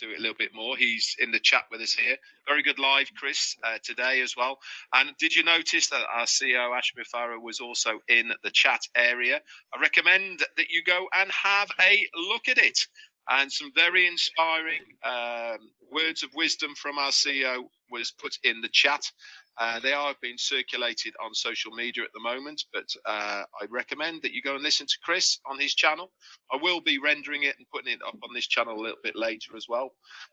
to it a little bit more. He's in the chat with us here. Very good live, Chris, uh, today as well. And did you notice that our CEO Ashmir Farah was also in the chat area? I recommend that you go and have a look at it. And some very inspiring um, words of wisdom from our CEO was put in the chat. Uh, they are being circulated on social media at the moment, but uh, I recommend that you go and listen to Chris on his channel. I will be rendering it and putting it up on this channel a little bit later as well.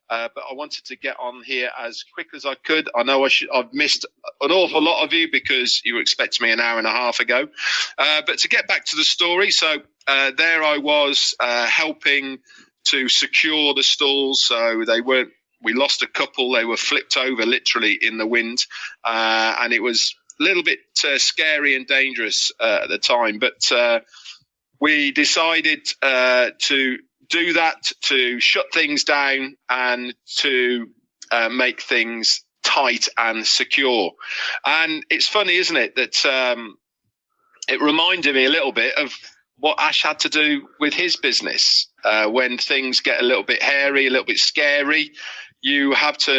Uh, but I wanted to get on here as quick as I could. I know I should, I've missed an awful lot of you because you were expecting me an hour and a half ago. Uh, but to get back to the story, so uh, there I was helping to secure the stalls so they weren't we lost a couple. They were flipped over literally in the wind, uh, and it was a little bit uh, scary and dangerous uh, at the time. But uh, we decided uh, to do that to shut things down and to uh, make things tight and secure. And it's funny, isn't it, that um, it reminded me a little bit of what Ash had to do with his business when things get a little bit hairy, a little bit scary you have to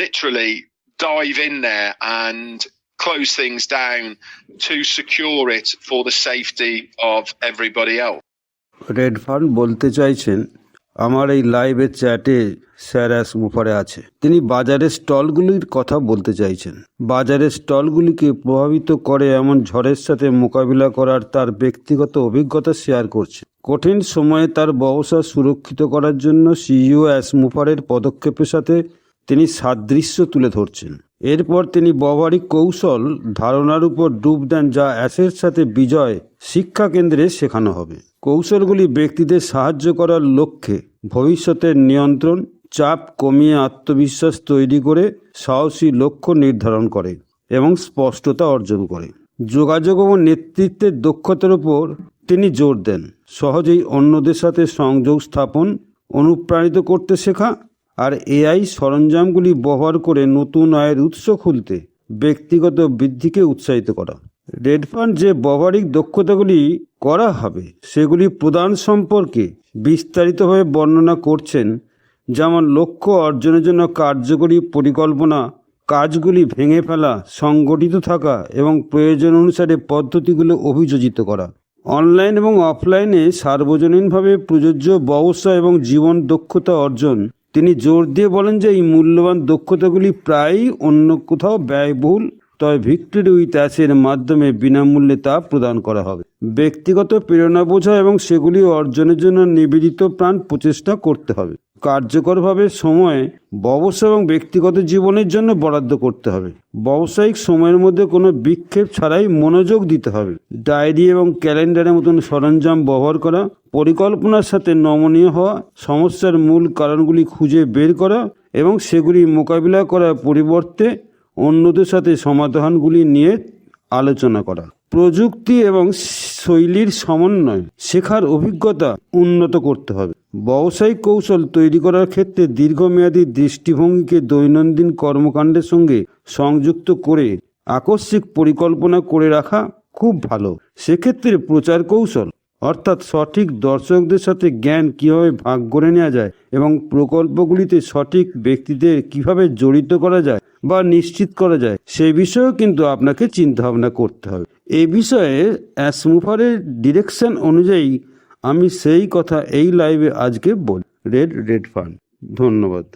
literally dive in there and close things down to secure it for the safety of everybody else. Red fund বলতে চাইছেন, আমার এই লাইভের চ্যাটে sir as মুফারে আছে। তিনি বাজারের স্টলগুলির কথা বলতে চাইছেন। বাজারের স্টলগুলিকে প্রভাবিত করে এমন ঝড়ের সাথে মোকাবিলা করার তার ব্যক্তিগত অভিজ্ঞতা শেয়ার করছে। কঠিন সময়ে তার ব্যবসা সুরক্ষিত করার জন্য সিইও অ্যাস মুফারের পদক্ষেপের সাথে তিনি সাদৃশ্য তুলে ধরছেন। এরপর তিনি ব্যবহারিক কৌশল ধারণার উপর ডুব দেন যা অ্যাসের সাথে বিজয় শিক্ষা কেন্দ্রে শেখানো হবে। কৌশলগুলি ব্যক্তিদের সাহায্য করার লক্ষ্যে ভবিষ্যতের নিয়ন্ত্রণ, চাপ কমিয়ে আত্মবিশ্বাস তৈরি করে সাহসী লক্ষ্য নির্ধারণ করে এবং স্পষ্টতা অর্জন করে। যোগাযোগ ও নেতৃত্বের দক্ষতার উপর তিনি জোর দেন। সহজেই অন্যদের সাথে সংযোগ স্থাপন, অনুপ্রাণিত করতে শেখা আর এআই সরঞ্জামগুলি ব্যবহার করে নতুন আয়ের উৎস খুলতে ব্যক্তিগত বৃদ্ধিকে উৎসাহিত করা। রেড ফান্ড যে ব্যবহারিক দক্ষতাগুলি করা হবে, সেগুলি প্রদান সম্পর্কে বিস্তারিতভাবে বর্ণনা করছেন, যেমন লক্ষ্য অর্জনের জন্য কার্যকরী পরিকল্পনা, কাজগুলি ভেঙে ফেলা, সংগঠিত থাকা এবং প্রয়োজন অনুসারে পদ্ধতিগুলো অভিযোজিত করা। অনলাইন এবং অফলাইনে সার্বজনীনভাবে প্রযোজ্য ব্যবসা এবং জীবন দক্ষতা অর্জন। তিনি জোর দিয়ে বলেন যে, এই মূল্যবান দক্ষতাগুলি প্রায়ই অন্য কোথাও ব্যয়বহুল, তবে ভিক্টোরি উইথ অ্যাসের মাধ্যমে বিনামূল্যে তা প্রদান করা হবে। ব্যক্তিগত প্রেরণা বোঝা এবং সেগুলি অর্জনের জন্য নিবেদিত প্রাণ প্রচেষ্টা করতে হবে। কার্যকরভাবে সময় ব্যবসা এবং ব্যক্তিগত জীবনের জন্য বরাদ্দ করতে হবে। ব্যবসায়িক সময়ের মধ্যে কোনো বিক্ষেপ ছাড়াই মনোযোগ দিতে হবে। ডায়েরি এবং ক্যালেন্ডারের মতন সরঞ্জাম ব্যবহার করা, পরিকল্পনার সাথে নমনীয় হওয়া, সমস্যার মূল কারণগুলি খুঁজে বের করা এবং সেগুলি মোকাবিলা করার পরিবর্তে অন্যদের সাথে সমাধানগুলি নিয়ে আলোচনা করা। প্রযুক্তি এবং শৈলীর সমন্বয় শেখার অভিজ্ঞতা উন্নত করতে হবে। ব্যবসায়িক কৌশল তৈরি করার ক্ষেত্রে দীর্ঘমেয়াদী দৃষ্টিভঙ্গিকে দৈনন্দিন কর্মকাণ্ডের সঙ্গে সংযুক্ত করে আকস্মিক পরিকল্পনা করে রাখা খুব ভালো। সেক্ষেত্রে প্রচার কৌশল, অর্থাৎ সঠিক দর্শকদের সাথে জ্ঞান কীভাবে ভাগ করে নেওয়া যায় এবং প্রকল্পগুলিতে সঠিক ব্যক্তিদের কীভাবে জড়িত করা যায় বা নিশ্চিত করা যায়, সে বিষয়েও কিন্তু আপনাকে চিন্তা ভাবনা করতে হবে। এই বিষয়ে অ্যাসমুফারের ডিরেকশন অনুযায়ী আমি সেই কথা এই লাইভে আজকে বলি। রেড রেড ফান্ড ধন্যবাদ।